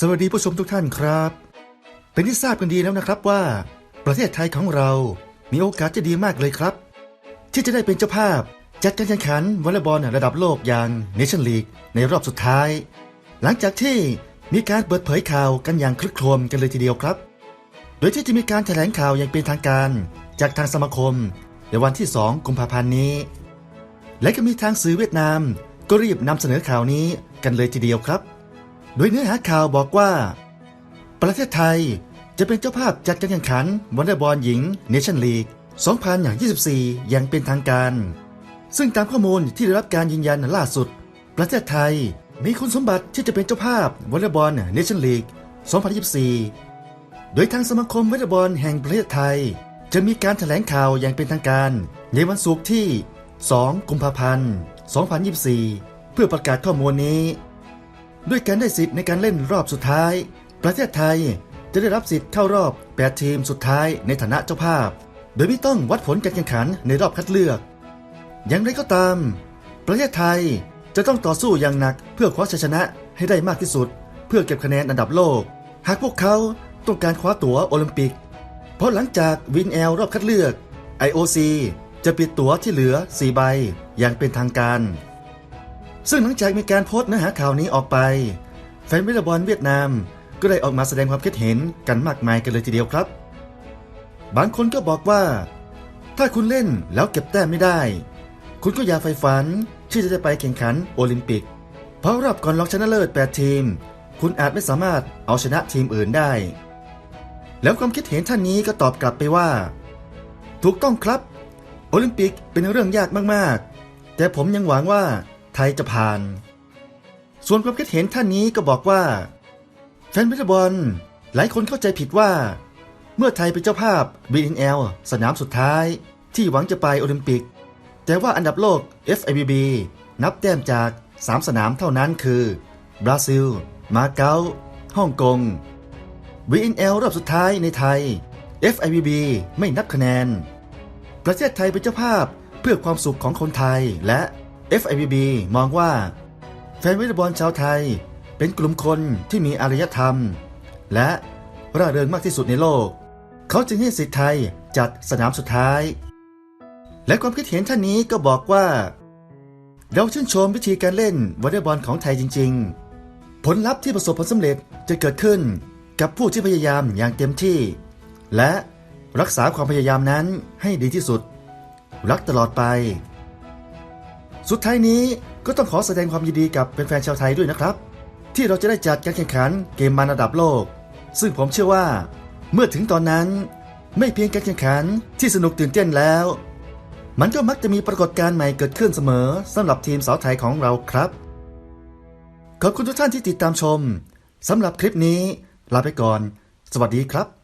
สวัสดีผู้ชมทุกท่านครับ เป็นที่ทราบกันดีแล้วนะครับว่า ประเทศไทยของเรา มีโอกาสจะดีมากเลยครับ ที่จะได้เป็นเจ้าภาพจัดการแข่งขันวอลเลย์บอลระดับโลกอย่างเนชั่นลีกในรอบสุดท้าย หลังจากที่มีการเปิดเผยข่าวกันอย่างคลึกโครมกันเลยทีเดียวครับ โดยที่จะมีการแถลงข่าวอย่างเป็นทางการ จากทางสมาคม ในวันที่ 2 กุมภาพันธ์นี้ และก็มีทางสื่อเวียดนาม ก็รีบนำเสนอข่าวนี้กันเลยทีเดียวครับ โดยเนื้อหาข่าวบอกว่า ประเทศไทยจะเป็นเจ้าภาพจัดการแข่งขันวอลเลย์บอลหญิงเนชั่นลีก 2024 อย่างเป็นทางการ ซึ่งตามข้อมูลที่ได้รับการยืนยันล่าสุด ประเทศไทยมีคุณสมบัติที่จะเป็นเจ้าภาพวอลเลย์บอลเนชั่นลีก 2024 โดยทางสมาคมวอลเลย์บอลแห่งประเทศไทย จะมีการแถลงข่าวอย่างเป็นทางการ ในวันศุกร์ที่ 2 กุมภาพันธ์ 2024 เพื่อประกาศข้อมูลนี้ ด้วยการได้สิทธิ์ในการเล่นรอบสุดท้าย ประเทศไทยจะได้รับสิทธิ์เข้ารอบ 8 ทีมสุดท้ายในฐานะเจ้าภาพ โดยไม่ต้องวัดผลการแข่งขันในรอบคัดเลือก อย่างไรก็ตาม ประเทศไทยจะต้องต่อสู้อย่างหนักเพื่อคว้าชัยชนะให้ได้มากที่สุด เพื่อเก็บคะแนนอันดับโลก หากพวกเขาต้องการคว้าตั๋วโอลิมปิก เพราะหลังจากวินแอลรอบคัดเลือก IOC จะปิดตั๋วที่เหลือ 4 ใบอย่างเป็นทางการ ซึ่งหลังจากมีการโพสต์เนื้อหาข่าวนี้ออกไป แฟนวอลลย์บอลเวียดนามก็ได้ออกมาแสดงความคิดเห็นกันมากมายกันเลยทีเดียวครับ บางคนก็บอกว่า ถ้าคุณเล่นแล้วเก็บแต้มไม่ได้ คุณก็อย่าใฝ่ฝันที่จะได้ไปแข่งขันโอลิมปิก เพราะรอบก่อนรองชนะเลิศ 8 ทีม คุณอาจไม่สามารถเอาชนะทีมอื่นได้ แล้วความคิดเห็นท่านนี้ก็ตอบกลับไปว่า ถูกต้องครับ โอลิมปิกเป็นเรื่องยากมากๆ แต่ผมยังหวังว่า ทยจะผ่าน ส่วนความคิดเห็นท่านนี้ก็บอกว่า แฟนวอลเลย์บอลหลายคนเข้าใจผิดว่า เมื่อไทยเป็นเจ้าภาพ BNL สนามสุดท้าย ที่หวังจะไปโอลิมปิก แต่ว่าอันดับโลก FIBB นับแต้มจาก 3 สนามเท่านั้นคือบราซิล มาเก๊าฮ่องกง VNL รอบสุดท้ายในไทย FIBB ไม่นับคะแนน ประเทศไทยเป็นเจ้าภาพเพื่อความสุขของคนไทยและ FIBB มองว่าแฟนวอลเลย์บอลชาวไทย เป็นกลุ่มคนที่มีอารยธรรม และร่าเริงมากที่สุดในโลก เขาจึงให้สิทธิ์ไทยจัดสนามสุดท้าย และความคิดเห็นท่านนี้ก็บอกว่า เราชื่นชมวิธีการเล่นวอลเลย์บอลของไทยจริง ๆ ผลลัพธ์ที่ประสบผลสำเร็จจะเกิดขึ้นกับผู้ที่พยายามอย่างเต็มที่ และรักษาความพยายามนั้นให้ดีที่สุด รักตลอดไป สุดท้ายนี้ก็ต้องขอแสดงความยินดีกับแฟนๆชาวไทยด้วยนะครับ ที่เราจะได้จัดการแข่งขันเกมมันระดับโลก ซึ่งผมเชื่อว่า เมื่อถึงตอนนั้น ไม่เพียงการแข่งขันที่สนุกตื่นเต้นแล้ว มันก็มักจะมีปรากฏการณ์ใหม่เกิดขึ้นเสมอสำหรับทีมสาวไทยของเราครับขอบคุณทุกท่านที่ติดตามชมสำหรับคลิปนี้ลาไปก่อน สวัสดีครับ